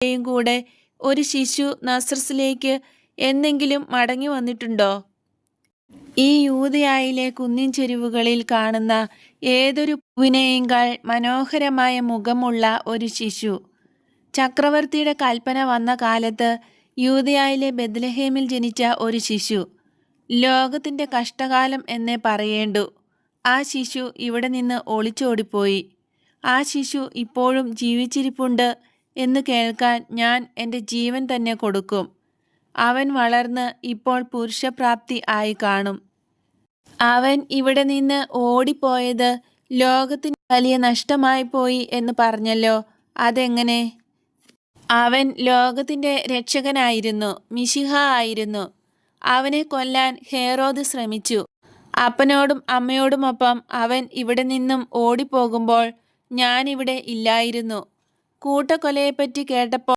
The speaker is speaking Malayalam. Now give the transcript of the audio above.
യും കൂടെ ഒരു ശിശു നസ്രസിലേക്ക് എന്നെങ്കിലും മടങ്ങി വന്നിട്ടുണ്ടോ? ഈ യൂതയായിലെ കുന്നിൻ ചെരുവുകളിൽ കാണുന്ന ഏതൊരു പൂവിനേക്കാൾ മനോഹരമായ മുഖമുള്ള ഒരു ശിശു. ചക്രവർത്തിയുടെ കൽപ്പന വന്ന കാലത്ത് യൂതയായിലെ ബെത്ലഹേമിൽ ജനിച്ച ഒരു ശിശു. ലോകത്തിന്റെ കഷ്ടകാലം എന്നേ പറയേണ്ടു. ആ ശിശു ഇവിടെ നിന്ന് ഒളിച്ചോടിപ്പോയി. ആ ശിശു ഇപ്പോഴും ജീവിച്ചിരിപ്പുണ്ട് എന്ന് കേൾക്കാൻ ഞാൻ എന്റെ ജീവൻ തന്നെ കൊടുക്കും. അവൻ വളർന്ന് ഇപ്പോൾ പുരുഷപ്രാപ്തി ആയി കാണും. അവൻ ഇവിടെ നിന്ന് ഓടിപ്പോയത് ലോകത്തിന് വലിയ നഷ്ടമായി പോയി എന്ന് പറഞ്ഞല്ലോ. അതെങ്ങനെ? അവൻ ലോകത്തിന്റെ രക്ഷകനായിരുന്നു മിശിഹ ആയിരുന്നു. അവനെ കൊല്ലാൻ ഹേറോദ് ശ്രമിച്ചു. അപ്പനോടും അമ്മയോടുമൊപ്പം അവൻ ഇവിടെ നിന്നും ഓടിപ്പോകുമ്പോൾ ഞാനിവിടെ ഇല്ലായിരുന്നു. കൂട്ടക്കൊലയെപ്പറ്റി കേട്ടപ്പോൾ